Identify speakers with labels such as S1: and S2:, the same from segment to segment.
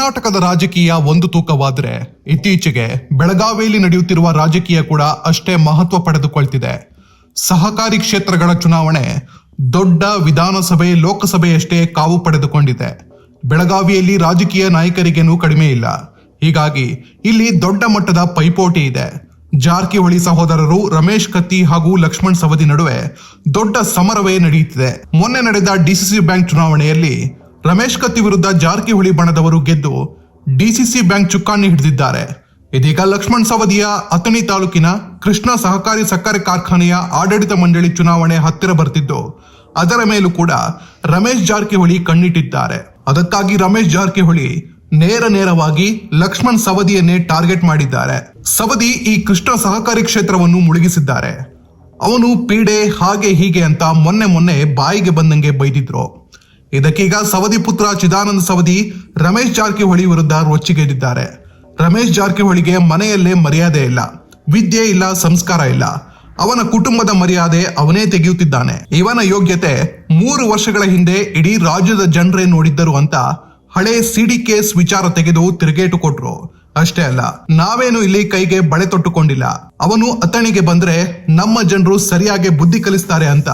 S1: ಕರ್ನಾಟಕದ ರಾಜಕೀಯ ಒಂದು ತೂಕವಾದರೆ ಇತ್ತೀಚೆಗೆ ಬೆಳಗಾವಿಯಲ್ಲಿ ನಡೆಯುತ್ತಿರುವ ರಾಜಕೀಯ ಕೂಡ ಅಷ್ಟೇ ಮಹತ್ವ ಪಡೆದುಕೊಳ್ತಿದೆ. ಸಹಕಾರಿ ಕ್ಷೇತ್ರಗಳ ಚುನಾವಣೆ ದೊಡ್ಡ ವಿಧಾನಸಭೆ, ಲೋಕಸಭೆಯಷ್ಟೇ ಕಾವು ಪಡೆದುಕೊಂಡಿದೆ. ಬೆಳಗಾವಿಯಲ್ಲಿ ರಾಜಕೀಯ ನಾಯಕರಿಗೇನೂ ಕಡಿಮೆ ಇಲ್ಲ. ಹೀಗಾಗಿ ಇಲ್ಲಿ ದೊಡ್ಡ ಮಟ್ಟದ ಪೈಪೋಟಿ ಇದೆ. ಜಾರಕಿಹೊಳಿ ಸಹೋದರರು ರಮೇಶ್ ಕತ್ತಿ ಹಾಗೂ ಲಕ್ಷ್ಮಣ್ ಸವದಿ ನಡುವೆ ದೊಡ್ಡ ಸಮರವೇ ನಡೆಯುತ್ತಿದೆ. ಮೊನ್ನೆ ನಡೆದ ಡಿಸಿಸಿ ಬ್ಯಾಂಕ್ ಚುನಾವಣೆಯಲ್ಲಿ ರಮೇಶ್ ಕತ್ತಿ ವಿರುದ್ಧ ಜಾರಕಿಹೊಳಿ ಬಣದವರು ಗೆದ್ದು ಡಿಸಿಸಿ ಬ್ಯಾಂಕ್ ಚುಕ್ಕಾಣಿ ಹಿಡಿದಿದ್ದಾರೆ. ಇದೀಗ ಲಕ್ಷ್ಮಣ್ ಸವದಿಯ ಅಥಣಿ ತಾಲೂಕಿನ ಕೃಷ್ಣ ಸಹಕಾರಿ ಸಕ್ಕರೆ ಕಾರ್ಖಾನೆಯ ಆಡಳಿತ ಮಂಡಳಿ ಚುನಾವಣೆ ಹತ್ತಿರ ಬರ್ತಿದ್ದು. ಅದರ ಮೇಲೂ ಕೂಡ ರಮೇಶ್ ಜಾರಕಿಹೊಳಿ ಕಣ್ಣಿಟ್ಟಿದ್ದಾರೆ. ಅದಕ್ಕಾಗಿ ರಮೇಶ್ ಜಾರಕಿಹೊಳಿ ನೇರ ನೇರವಾಗಿ ಲಕ್ಷ್ಮಣ್ ಸವದಿಯನ್ನೇ ಟಾರ್ಗೆಟ್ ಮಾಡಿದ್ದಾರೆ. ಸವದಿ ಈ ಕೃಷ್ಣ ಸಹಕಾರಿ ಕ್ಷೇತ್ರವನ್ನು ಮುಳುಗಿಸಿದ್ದಾರೆ. ಅವನು ಪೀಡೆ, ಹಾಗೆ ಹೀಗೆ ಅಂತ ಮೊನ್ನೆ ಮೊನ್ನೆ ಬಾಯಿಗೆ ಬಂದಂಗೆ ಬೈದಿದ್ರು. ಇದಕ್ಕೀಗ ಸವದಿ ಪುತ್ರ ಚಿದಾನಂದ ಸವದಿ ರಮೇಶ್ ಜಾರಕಿಹೊಳಿ ವಿರುದ್ಧ ರೊಚ್ಚಿಗೆದ್ದಿದ್ದಾರೆ. ರಮೇಶ್ ಜಾರಕಿಹೊಳಿಗೆ ಮನೆಯಲ್ಲೇ ಮರ್ಯಾದೆ ಇಲ್ಲ. ವಿದ್ಯೆ ಇಲ್ಲ, ಸಂಸ್ಕಾರ ಇಲ್ಲ. ಅವನ ಕುಟುಂಬದ ಮರ್ಯಾದೆ ಅವನೇ ತೆಗೆಯುತ್ತಿದ್ದಾನೆ. ಇವನ ಯೋಗ್ಯತೆ ಮೂರು ವರ್ಷಗಳ ಹಿಂದೆ ಇಡೀ ರಾಜ್ಯದ ಜನರೇ ನೋಡಿದ್ದರು ಅಂತ ಹಳೆ ಸಿಡಿ ಕೇಸ್ ವಿಚಾರ ತೆಗೆದು ತಿರುಗೇಟು ಕೊಟ್ರು. ಅಷ್ಟೇ ಅಲ್ಲ, ನಾವೇನು ಇಲ್ಲಿ ಕೈಗೆ ಬಳೆ ತೊಟ್ಟುಕೊಂಡಿಲ್ಲ. ಅವನು ಅತಣಿಗೆ ಬಂದ್ರೆ ನಮ್ಮ ಜನರು ಸರಿಯಾಗಿ ಬುದ್ಧಿ ಕಲಿಸ್ತಾರೆ ಅಂತ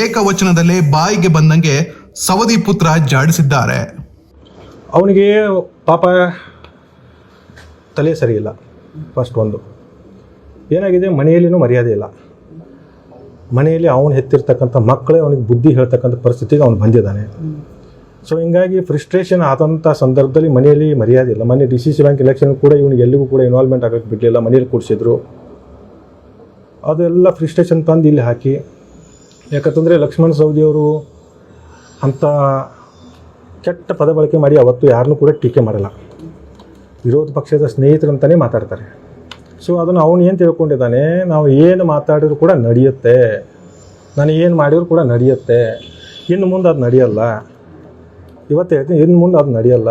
S1: ಏಕವಚನದಲ್ಲೇ ಬಾಯಿಗೆ ಬಂದಂಗೆ ಸವದಿ ಪುತ್ರ ಜಾಡಿಸಿದ್ದಾರೆ.
S2: ಅವನಿಗೆ ಪಾಪ ತಲೆ ಸರಿಯಿಲ್ಲ ಫಸ್ಟ್ ಒಂದು. ಏನಾಗಿದೆ? ಮನೆಯಲ್ಲಿನೂ ಮರ್ಯಾದೆ ಇಲ್ಲ. ಮನೆಯಲ್ಲಿ ಅವನು ಹೆತ್ತಿರ್ತಕ್ಕಂಥ ಮಕ್ಕಳೇ ಅವನಿಗೆ ಬುದ್ಧಿ ಹೇಳ್ತಕ್ಕಂಥ ಪರಿಸ್ಥಿತಿಗೆ ಅವನು ಬಂದಿದ್ದಾನೆ. ಸೊ ಹಿಂಗಾಗಿ ಫ್ರಸ್ಟ್ರೇಷನ್ ಆದಂಥ ಸಂದರ್ಭದಲ್ಲಿ ಮನೆಯಲ್ಲಿ ಮರ್ಯಾದೆ ಇಲ್ಲ. ಮೊನ್ನೆ D C C bank election ಕೂಡ ಇವನಿಗೆ ಎಲ್ಲಿಗೂ ಕೂಡ ಇನ್ವಾಲ್ವ್ಮೆಂಟ್ ಆಗೋಕ್ಕೆ ಬಿಡಲಿಲ್ಲ. ಮನೇಲಿ ಕೂಡಿಸಿದ್ರು. ಅದೆಲ್ಲ ಫ್ರಿಸ್ಟ್ರೇಷನ್ ತಂದು ಇಲ್ಲಿ ಹಾಕಿ. ಯಾಕಂತಂದರೆ ಲಕ್ಷ್ಮಣ್ ಸವದಿಯವರು ಅಂಥ ಕೆಟ್ಟ ಪದ ಬಳಕೆ ಮಾಡಿ ಅವತ್ತು ಯಾರನ್ನೂ ಕೂಡ ಟೀಕೆ ಮಾಡಲ್ಲ. ವಿರೋಧ ಪಕ್ಷದ ಸ್ನೇಹಿತರಂತಲೇ ಮಾತಾಡ್ತಾರೆ. ಸೊ ಅದನ್ನು ಅವನು ಏನು ತಿಳ್ಕೊಂಡಿದ್ದಾನೆ? ನಾವು ಏನು ಮಾತಾಡಿದ್ರು ಕೂಡ ನಡೆಯುತ್ತೆ. ನಾನು ಏನು ಮಾಡಿದ್ರು ಕೂಡ ನಡೆಯುತ್ತೆ. ಇನ್ನು ಮುಂದೆ ಅದು ನಡೆಯಲ್ಲ. ಇವತ್ತು ಹೇಳ್ತೀನಿ, ಇನ್ನು ಮುಂದೆ ಅದು ನಡೆಯಲ್ಲ.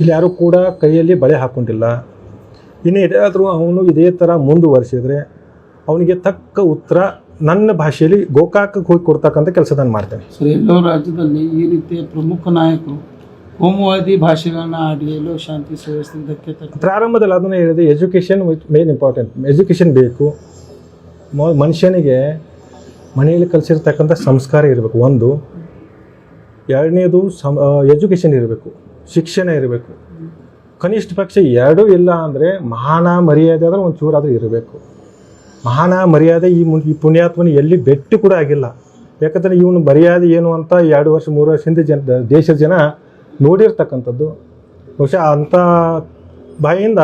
S2: ಇಲ್ಲಿ ಯಾರೂ ಕೂಡ ಕೈಯಲ್ಲಿ ಬಳೆ ಹಾಕ್ಕೊಂಡಿಲ್ಲ ಇನ್ನು ಆದರೂ ಅವನು ಇದೇ ಥರ ಮುಂದುವರಿಸಿದರೆ ಅವನಿಗೆ ತಕ್ಕ ಉತ್ತರ ನನ್ನ ಭಾಷೆಯಲ್ಲಿ ಗೋಕಾಕಕ್ಕೆ ಹೋಗಿ ಕೊಡ್ತಕ್ಕಂಥ ಕೆಲಸ ನಾನು ಮಾಡ್ತೇನೆ.
S3: ಸರ್ ಎಲ್ಲೋ ರಾಜ್ಯದಲ್ಲಿ ಈ ರೀತಿಯ ಪ್ರಮುಖ ನಾಯಕರು ಕೋಮುವಾದಿ ಭಾಷೆಗಳನ್ನ ಆಡಿ ಎಲ್ಲೋ ಶಾಂತಿ ಸುವ್ಯವಸ್ಥೆ
S2: ಪ್ರಾರಂಭದಲ್ಲಿ ಅದನ್ನು ಹೇಳಿದೆ ಎಜುಕೇಷನ್ ಮೇನ್ ಇಂಪಾರ್ಟೆಂಟ್ ಎಜುಕೇಷನ್ ಬೇಕು. ಮನುಷ್ಯನಿಗೆ ಮನೆಯಲ್ಲಿ ಕಲಿಸಿರ್ತಕ್ಕಂಥ ಸಂಸ್ಕಾರ ಇರಬೇಕು. ಒಂದು ಎರಡನೇದು ಸಮ ಎಜುಕೇಷನ್ ಇರಬೇಕು. ಶಿಕ್ಷಣ ಇರಬೇಕು. ಕನಿಷ್ಠ ಪಕ್ಷ ಎರಡೂ ಇಲ್ಲ ಅಂದರೆ ಮಹಾನ ಮರ್ಯಾದೆ ಆದರೆ ಒಂದು ಚೂರಾದರೂ ಇರಬೇಕು. ಮಹಾನ ಮರ್ಯಾದೆ ಈ ಮುನ್ ಈ ಪುಣ್ಯಾತ್ಮನ ಎಲ್ಲಿ ಬೆಟ್ಟು ಕೂಡ ಆಗಿಲ್ಲ. ಯಾಕಂದರೆ ಇವನು ಮರ್ಯಾದೆ ಏನು ಅಂತ ಎರಡು ವರ್ಷ, ಮೂರು ವರ್ಷ ಹಿಂದೆ ಜನ, ದೇಶದ ಜನ ನೋಡಿರ್ತಕ್ಕಂಥದ್ದು. ಬಹುಶಃ ಅಂಥ ಬಾಯಿಯಿಂದ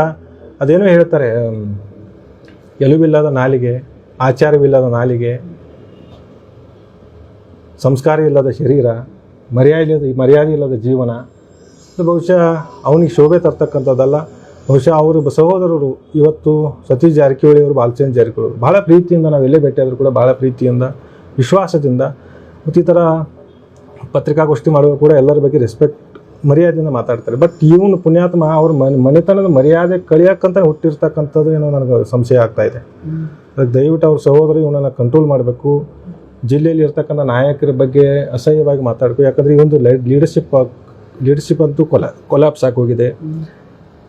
S2: ಅದೇನೋ ಹೇಳ್ತಾರೆ ಎಲುವಿಲ್ಲದ ನಾಲಿಗೆ, ಆಚಾರವಿಲ್ಲದ ನಾಲಿಗೆ, ಸಂಸ್ಕಾರ ಇಲ್ಲದ ಶರೀರ, ಮರ್ಯಾದೆ ಇಲ್ಲದ ಮರ್ಯಾದೆ ಇಲ್ಲದ ಜೀವನ. ಬಹುಶಃ ಅವನಿಗೆ ಶೋಭೆ ತರ್ತಕ್ಕಂಥದ್ದಲ್ಲ. ಬಹುಶಃ ಅವರು ಸಹೋದರರು ಇವತ್ತು ಸತೀಶ್ ಜಾರಕಿಹೊಳಿ ಅವರು ಬಾಲಚಂದ್ರ ಜಾರಕಿಹೊಳಿ ಅವರು ಭಾಳ ಪ್ರೀತಿಯಿಂದ ನಾವು ಎಲ್ಲೇ ಭೇಟಿಯಾದರೂ ಕೂಡ ಭಾಳ ಪ್ರೀತಿಯಿಂದ, ವಿಶ್ವಾಸದಿಂದ ಮತ್ತು ಈ ಥರ ಪತ್ರಿಕಾಗೋಷ್ಠಿ ಮಾಡುವಾಗ ಕೂಡ ಎಲ್ಲರ ಬಗ್ಗೆ ರೆಸ್ಪೆಕ್ಟ್ ಮರ್ಯಾದೆಯಿಂದ ಮಾತಾಡ್ತಾರೆ. ಬಟ್ ಇವನು ಪುಣ್ಯಾತ್ಮ, ಅವ್ರ ಮನೆ, ಮನೆತನದ ಮರ್ಯಾದೆ ಕಳಿಯೋಕ್ಕಂತ ಹುಟ್ಟಿರ್ತಕ್ಕಂಥದ್ದು ಏನೋ ನನಗೆ ಸಂಶಯ ಆಗ್ತಾ ಇದೆ. ಅದಕ್ಕೆ ದಯವಿಟ್ಟು ಅವ್ರ ಸಹೋದರ ಇವನನ್ನು ಕಂಟ್ರೋಲ್ ಮಾಡಬೇಕು. ಜಿಲ್ಲೆಯಲ್ಲಿ ಇರ್ತಕ್ಕಂಥ ನಾಯಕರ ಬಗ್ಗೆ ಅಸಹ್ಯವಾಗಿ ಮಾತಾಡಬೇಕು ಯಾಕಂದರೆ ಈ ಒಂದು ಲೀಡರ್ಶಿಪ್ ಲೀಡರ್ಶಿಪ್ ಅಂತೂ ಕೊಲ ಕೊಲಾಪ್ಸ್ ಆಗೋಗಿದೆ.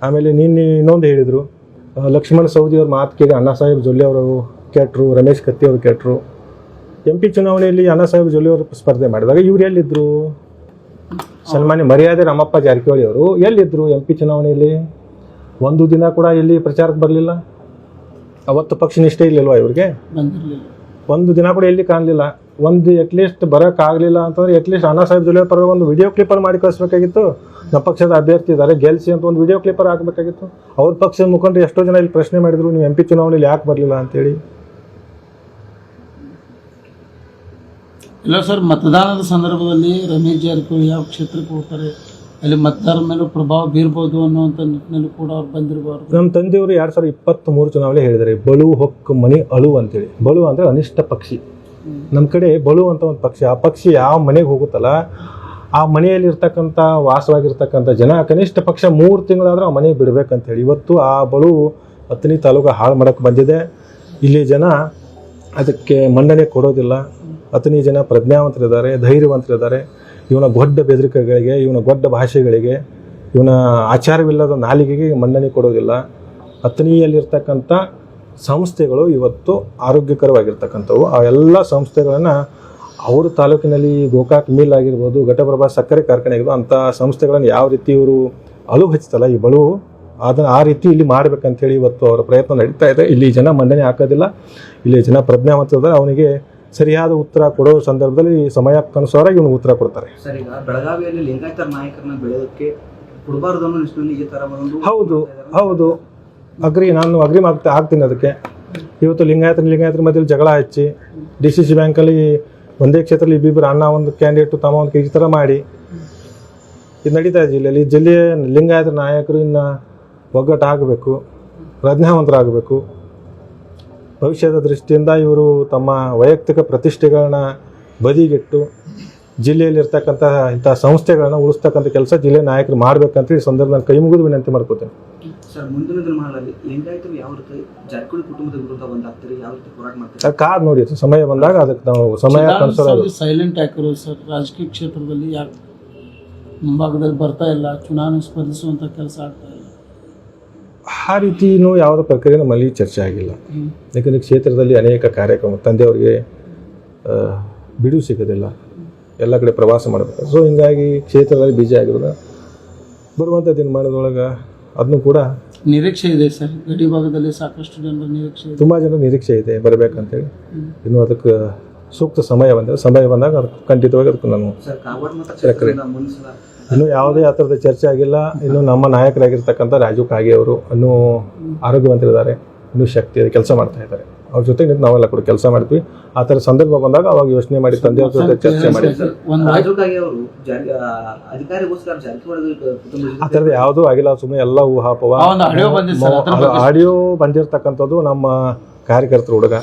S2: ಆಮೇಲೆ ನಿನ್ನೆ ಇನ್ನೊಂದು ಹೇಳಿದರು ಲಕ್ಷ್ಮಣ ಸೌದಿ ಅವ್ರ ಮಾತು ಕೇಳಿ ಅಣ್ಣಾ ಸಾಹೇಬ್ ಜೊಲ್ಲೆ ಅವರು ಕೆಟ್ಟರು ರಮೇಶ್ ಕತ್ತಿ ಅವರು ಕೆಟ್ಟರು ಎಂ ಪಿ ಚುನಾವಣೆಯಲ್ಲಿ ಅಣ್ಣಾ ಸಾಹೇಬ್ ಜೊಲ್ಲೆ ಅವರು ಸ್ಪರ್ಧೆ ಮಾಡಿದಾಗ ಇವ್ರು ಎಲ್ಲಿದ್ದರು ಸನ್ಮಾನ್ಯ ಮರ್ಯಾದೆ ರಾಮಪ್ಪ ಜಾರಕಿಹೊಳಿ ಅವರು ಎಲ್ಲಿದ್ದರು ಎಂ ಪಿ ಚುನಾವಣೆಯಲ್ಲಿ? ಒಂದು ದಿನ ಕೂಡ ಎಲ್ಲಿ ಪ್ರಚಾರಕ್ಕೆ ಬರಲಿಲ್ಲ? ಅವತ್ತು ಪಕ್ಷ ನಿಷ್ಠೆ ಇರಲಿಲ್ವಾ ಇವ್ರಿಗೆ? ಒಂದು ದಿನ ಕೂಡ ಎಲ್ಲಿ ಕಾಣಲಿಲ್ಲ. ಒಂದು ಅಟ್ಲೀಸ್ಟ್ ಬರೋಕ್ಕಾಗಲಿಲ್ಲ ಅಂತಂದ್ರೆ ಅಟ್ಲೀಸ್ಟ್ ಅಣ್ಣಾ ಸಾಹೇಬ್ ಜೊಲೆ ಪರವಾಗಿ ಒಂದು ವಿಡಿಯೋ ಕ್ಲಿಪ್ಪರ್ ಮಾಡಿ ಕಳಿಸ್ಬೇಕಾಗಿತ್ತು. ನಮ್ಮ ಪಕ್ಷದ ಅಭ್ಯರ್ಥಿ ಇದ್ದಾರೆ, ಗೆಲ್ಸಿ ಅಂತ ಒಂದು ವಿಡಿಯೋ ಕ್ಲಿಪ್ಪರ್ ಹಾಕಬೇಕಾಗಿತ್ತು. ಅವ್ರ ಪಕ್ಷದ ಮುಖಂಡರು ಎಷ್ಟೋ ಜನ ಇಲ್ಲಿ ಪ್ರಶ್ನೆ ಮಾಡಿದ್ರು, ನೀವು ಎಂ ಪಿ ಚುನಾವಣೆಯಲ್ಲಿ ಯಾಕೆ ಬರಲಿಲ್ಲ? ಅಂತೇಳಿ.
S3: ಇಲ್ಲ ಸರ್, ಮತದಾನದ ಸಂದರ್ಭದಲ್ಲಿ ರಮೇಶ್ ಜಾರಕಿಹೊಳಿ ಯಾವ ಕ್ಷೇತ್ರಕ್ಕೆ ಹೋಗ್ತಾರೆ? ಅಲ್ಲಿ ಮತದಾರರ ಮೇಲೂ ಪ್ರಭಾವ ಬೀರ್ಬೋದು ಅನ್ನುವಂಥ ನಿಟ್ಟಿನಲ್ಲಿ ಕೂಡ ಅವ್ರು ಬಂದಿರಬಾರ್ದು.
S2: ನಮ್ಮ ತಂದೆಯವರು ಎರಡು ಸಾವಿರದ ಇಪ್ಪತ್ತ್ಮೂರು ಚುನಾವಣೆ ಹೇಳಿದ್ದಾರೆ ಬಳು ಹೊಕ್ಕು, ಮನೆ, ಅಳು ಅಂತೇಳಿ. ಬಳು ಅಂದರೆ ಅನಿಷ್ಟ ಪಕ್ಷಿ. ನಮ್ಮ ಕಡೆ ಬಳು ಅಂತ ಒಂದು ಪಕ್ಷಿ, ಆ ಪಕ್ಷಿ ಯಾವ ಮನೆಗೆ ಹೋಗುತ್ತಲ್ಲ, ಆ ಮನೆಯಲ್ಲಿ ಇರ್ತಕ್ಕಂಥ, ವಾಸವಾಗಿರ್ತಕ್ಕಂಥ ಜನ, ಕನಿಷ್ಠ ಪಕ್ಷ ಮೂರು ತಿಂಗಳಾದರೂ ಆ ಮನೆಗೆ ಬಿಡಬೇಕಂತೇಳಿ. ಇವತ್ತು ಆ ಬಳು ಹತ್ತನೇ ತಾಲೂಕು ಹಾಳು ಮಾಡೋಕ್ಕೆ ಬಂದಿದೆ. ಇಲ್ಲಿ ಜನ ಅದಕ್ಕೆ ಮನ್ನಣೆ ಕೊಡೋದಿಲ್ಲ. ಹತ್ತನೇ ಜನ ಪ್ರಜ್ಞಾವಂತರಿದ್ದಾರೆ, ಧೈರ್ಯವಂತರಿದ್ದಾರೆ. ಇವನ ಗೊಡ್ಡ ಬೆದರಿಕೆಗಳಿಗೆ, ಇವನ ಗೊಡ್ಡ ಭಾಷೆಗಳಿಗೆ, ಇವನ ಆಚಾರವಿಲ್ಲದ ನಾಲಿಗೆಗೆ ಮನ್ನಣೆ ಕೊಡೋದಿಲ್ಲ. ಹತ್ತನೆಯಲ್ಲಿರ್ತಕ್ಕಂಥ ಸಂಸ್ಥೆಗಳು ಇವತ್ತು ಆರೋಗ್ಯಕರವಾಗಿರ್ತಕ್ಕಂಥವು. ಆ ಎಲ್ಲ ಸಂಸ್ಥೆಗಳನ್ನು ಅವರು ತಾಲೂಕಿನಲ್ಲಿ ಗೋಕಾಕ್ ಮಿಲ್ ಆಗಿರ್ಬೋದು, ಘಟಪ್ರಭಾ ಸಕ್ಕರೆ ಕಾರ್ಖಾನೆ ಆಗಿರ್ಬೋದು ಅಂಥ ಸಂಸ್ಥೆಗಳನ್ನು ಯಾವ ರೀತಿ ಇವರು ಅಲು ಹಚ್ಚುತ್ತಲ್ಲ ಈ ಬಳು ಅದನ್ನು ಆ ರೀತಿ ಇಲ್ಲಿ ಮಾಡ್ಬೇಕಂತೇಳಿ ಇವತ್ತು ಅವರ ಪ್ರಯತ್ನ ನಡೀತಾ ಇದೆ. ಇಲ್ಲಿ ಜನ ಮಂಡನೆ ಹಾಕೋದಿಲ್ಲ. ಇಲ್ಲಿ ಜನ ಪ್ರಜ್ಞಾವಂತದ ಅವನಿಗೆ ಸರಿಯಾದ ಉತ್ತರ ಕೊಡೋ ಸಂದರ್ಭದಲ್ಲಿ ಸಮಯಕ್ಕನುಸಾರ ಇವನು ಉತ್ತರ ಕೊಡ್ತಾರೆ.
S4: ಸರ್ ಈಗ ಬೆಳಗಾವಿಯಲ್ಲಿ ಲಿಂಗಾಯತ ನಾಯಕರನ್ನ ಬೆಳೆಯೋದಕ್ಕೆ ಕೊಡಬಾರ್ದು ಅನ್ನೋ ನಿಟ್ಟಿನಲ್ಲಿ ಈ ತರ ಒಂದು
S2: ಹೌದು ಹೌದು. ಅಗ್ರಿ ನಾನು ಅಗ್ರಿ ಆಗ್ತಾ ಆಗ್ತೀನಿ ಅದಕ್ಕೆ. ಇವತ್ತು ಲಿಂಗಾಯತ ಲಿಂಗಾಯತರ ಮಧ್ಯದಲ್ಲಿ ಜಗಳ ಹಚ್ಚಿ ಡಿ ಸಿ ಸಿ ಬ್ಯಾಂಕಲ್ಲಿ ಒಂದೇ ಕ್ಷೇತ್ರದಲ್ಲಿ ಇಬ್ಬಿಬ್ಬರು ಅಣ್ಣ ಒಂದು ಕ್ಯಾಂಡಿಡೇಟು ತಮ್ಮ ಒಂದು ಈ ಥರ ಮಾಡಿ. ಇದು ನಡೀತಾ ಇದೆ ಜಿಲ್ಲೆಯಲ್ಲಿ. ಜಿಲ್ಲೆಯ ಲಿಂಗಾಯತ ನಾಯಕರು ಇನ್ನು ಒಗ್ಗಟ್ಟಾಗಬೇಕು ಪ್ರಜ್ಞಾವಂತರಾಗಬೇಕು. ಭವಿಷ್ಯದ ದೃಷ್ಟಿಯಿಂದ ಇವರು ತಮ್ಮ ವೈಯಕ್ತಿಕ ಪ್ರತಿಷ್ಠೆಗಳನ್ನ ಬದಿಗಿಟ್ಟು ಜಿಲ್ಲೆಯಲ್ಲಿರ್ತಕ್ಕಂತಹ ಇಂಥ ಸಂಸ್ಥೆಗಳನ್ನ ಉಳಿಸ್ತಕ್ಕಂಥ ಕೆಲಸ ಜಿಲ್ಲೆ ನಾಯಕರು ಮಾಡ್ಬೇಕಂತ ಈ ಸಂದರ್ಭದಲ್ಲಿ ಕೈ ಮುಗಿದು ವಿನಂತಿ ಮಾಡ್ಕೋತೇನೆ.
S4: ಸರ್ ಮುಂದಿನ ದಿನಮಾನಗಳಲ್ಲಿ ಲಿಂಗಾಯತರು ಯಾವ ರೀತಿ ಜಾರಕಿಹೊಳಿ ಕುಟುಂಬದ ವಿರುದ್ಧ ಒಂದಾಗ್ತಾರೆ ಯಾವ ರೀತಿ ಹೋರಾಟ ಮಾಡ್ತಾರೆ?
S2: ಅದು ಕಾದ್ ನೋಡಿ ಸಮಯ ಬಂದಾಗ ಅದಕ್ಕೆ ನಾವು ಸಮಯ
S3: ಸೈಲೆಂಟ್ ಯಾಕಿರೋ ಸರ್ ರಾಜಕೀಯ ಕ್ಷೇತ್ರದಲ್ಲಿ ಯಾಕೆ ಮುಂಭಾಗದಲ್ಲಿ ಬರ್ತಾ ಇಲ್ಲ ಚುನಾವಣೆ ಸ್ಪರ್ಧಿಸುವಂಥ ಕೆಲಸ ಆಗ್ತಾ
S2: ಆ ರೀತಿನೂ ಯಾವುದೇ ಪ್ರಕ್ರಿಯೆ ನಮ್ಮಲ್ಲಿ ಚರ್ಚೆ ಆಗಿಲ್ಲ. ಯಾಕಂದರೆ ಕ್ಷೇತ್ರದಲ್ಲಿ ಅನೇಕ ಕಾರ್ಯಕ್ರಮ ತಂದೆಯವರಿಗೆ ಬಿಡುವು ಸಿಗೋದಿಲ್ಲ. ಎಲ್ಲ ಕಡೆ ಪ್ರವಾಸ ಮಾಡಬೇಕು. ಸೊ ಹಿಂಗಾಗಿ ಕ್ಷೇತ್ರದಲ್ಲಿ ಬಿಜಿ ಆಗಿರೋದು ಬರುವಂಥ ದಿನಮಾನದೊಳಗೆ ಅದನ್ನು ಕೂಡ
S3: ನಿರೀಕ್ಷೆ ಇದೆ ಸರ್. ಗಡಿ ಭಾಗದಲ್ಲಿ ಸಾಕಷ್ಟು ಜನರ ನಿರೀಕ್ಷೆ
S2: ತುಂಬ ಜನ ನಿರೀಕ್ಷೆ ಇದೆ ಬರಬೇಕಂತೇಳಿ. ಇನ್ನು ಅದಕ್ಕೆ ಸೂಕ್ತ ಸಮಯ ಬಂದರೆ ಸಮಯ ಬಂದಾಗ ಅದಕ್ಕೆ ಖಂಡಿತವಾಗಿ ಅದಕ್ಕೆ ನಾನು ಇನ್ನೂ ಯಾವುದೇ ಆ ಥರದ ಚರ್ಚೆ ಆಗಿಲ್ಲ. ಇನ್ನು ನಮ್ಮ ನಾಯಕರಾಗಿರ್ತಕ್ಕಂಥ ರಾಜು ಕಾಗೆ ಅವರು ಇನ್ನೂ ಆರೋಗ್ಯವಂತರಿದ್ದಾರೆ. ಇನ್ನೂ ಶಕ್ತಿ ಇದೆ ಕೆಲಸ ಮಾಡ್ತಾ ಇದ್ದಾರೆ. ಅವ್ರ ಜೊತೆ ನಿಂತು ನಾವೆಲ್ಲ ಕೂಡ ಕೆಲಸ ಮಾಡ್ತೀವಿ. ಆ ಥರ ಸಂದರ್ಭ ಬಂದಾಗ ಅವಾಗ ಯೋಚನೆ ಮಾಡಿ ತಂದೆ ಅವ್ರ ಜೊತೆ ಚರ್ಚೆ ಮಾಡಿ.
S4: ರಾಜು ಕಾಗೆ ಅವರು ಜಾರಿ ಆ, ಥರದ
S2: ಥರದ್ದು ಯಾವುದೂ ಆಗಿಲ್ಲ. ಸುಮ್ಮನೆ ಎಲ್ಲ ಊಹಾಪವ
S3: ಆ ಒಂದು ಆಡಿಯೋ ಬಂದಿದೆ ಸರ್ ಅದ್ರ ಬಗ್ಗೆ
S2: ಆಡಿಯೋ ಬಂದಿರತಕ್ಕಂಥದ್ದು ನಮ್ಮ ಕಾರ್ಯಕರ್ತರು ಹುಡುಗ.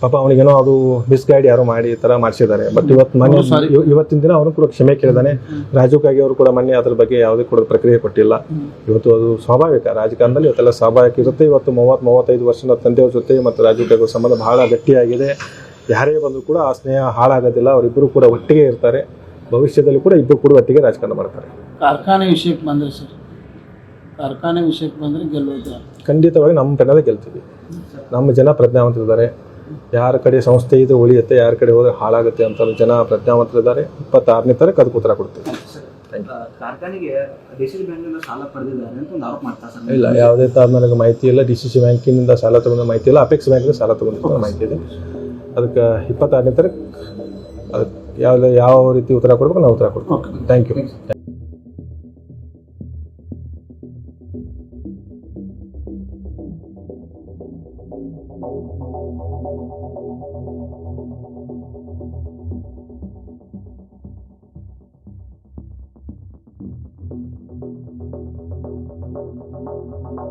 S2: ಪಾಪ ಅವನಿಗೇನೋ ಅದು ಮಿಸ್ಗೈಡ್ ಯಾರೋ ಮಾಡಿ ಈ ಥರ ಮಾಡಿಸಿದ್ದಾರೆ. ಬಟ್ ಇವತ್ತು ಮನೆ ಇವ- ಇವತ್ತಿನ ದಿನ ಅವನು ಕೂಡ ಕ್ಷಮೆ ಕೇಳಿದಾನೆ. ರಾಜು ಕಾಗೆ ಅವರು ಕೂಡ ಮೊನ್ನೆ ಅದ್ರ ಬಗ್ಗೆ ಯಾವುದೇ ಕೂಡ ಪ್ರಕ್ರಿಯೆ ಕೊಟ್ಟಿಲ್ಲ. ಇವತ್ತು ಅದು ಸ್ವಾಭಾವಿಕ. ರಾಜಕಾರಣದಲ್ಲಿ ಇವತ್ತೆಲ್ಲ ಸ್ವಾಭಾವಿಕ ಇರುತ್ತೆ. ಇವತ್ತು ಮೂವತ್ತು ಮೂವತ್ತೈದು ವರ್ಷದ ತಂದೆಯವ್ರ ಜೊತೆ ಮತ್ತು ರಾಜು ಕಾಗೆ ಅವ್ರ ಸಂಬಂಧ ಬಹಳ ಗಟ್ಟಿಯಾಗಿದೆ. ಯಾರೇ ಬಂದರೂ ಕೂಡ ಆ ಸ್ನೇಹ ಹಾಳಾಗೋದಿಲ್ಲ. ಅವರಿಬ್ಬರು ಕೂಡ ಒಟ್ಟಿಗೆ ಇರ್ತಾರೆ. ಭವಿಷ್ಯದಲ್ಲಿ ಕೂಡ ಇಬ್ಬರು ಕೂಡ ಒಟ್ಟಿಗೆ ರಾಜಕಾರಣ ಮಾಡ್ತಾರೆ.
S3: ಕಾರ್ಖಾನೆ ವಿಷಯಕ್ಕೆ ಬಂದರೆ ಸರ್ ಕಾರ್ಖಾನೆ ವಿಷಯಕ್ಕೆ ಬಂದರೆ ಗೆಲ್ಲೋದು
S2: ಖಂಡಿತವಾಗಿ ನಮ್ಮ ಪೆನ್ನದ ಗೆಲ್ತೀವಿ. ನಮ್ಮ ಜನ ಪ್ರಜ್ಞಾವಂತರಿದ್ದಾರೆ. ಯಾರ ಕಡೆ ಸಂಸ್ಥೆ ಇದು ಉಳಿಯುತ್ತೆ ಯಾರ ಕಡೆ ಹೋದ್ರೆ ಹಾಳಾಗುತ್ತೆ ಅಂತ ಜನ ಪ್ರಜ್ಞಾವಂತರಿದ್ದಾರೆ. ಇಪ್ಪತ್ತಾರನೇ ತಾರೀಕು ಅದಕ್ಕೆ ಉತ್ತರ ಕೊಡ್ತೀವಿ.
S4: ಆ, ಕಾರ್ಖಾನೆಗೆ ದೇಶದ ಬ್ಯಾಂಕಿಂದ ಸಾಲ ಪಡೆದಿದ್ದಾರೆ ಅಂತ ಒಂದು ಆರೋಪ ಮಾಡ್ತಾರೆ ಸರ್.
S2: ಇಲ್ಲ ಯಾವುದೇ ಥರ ನನಗೆ ಮಾಹಿತಿ ಇಲ್ಲ. ಡಿ ಸಿ ಸಿ ಬ್ಯಾಂಕಿನಿಂದ ಸಾಲ ತಗೊಂಡ ಮಾಹಿತಿ ಇಲ್ಲ. ಅಪೆಕ್ಸ್ ಬ್ಯಾಂಕಿಂದ ಸಾಲ ತಗೊಂಡಿದ್ದ ಮಾಹಿತಿ ಇದೆ. ಅದಕ್ಕೆ ಇಪ್ಪತ್ತಾರನೇ ತಾರೀಕು ಅದಕ್ಕೆ ಯಾವ ಯಾವ ರೀತಿ ಉತ್ತರ ಕೊಡ್ಬೇಕು ನಾವು ಉತ್ತರ ಕೊಡ್ತೀವಿ. Thank you Thank you.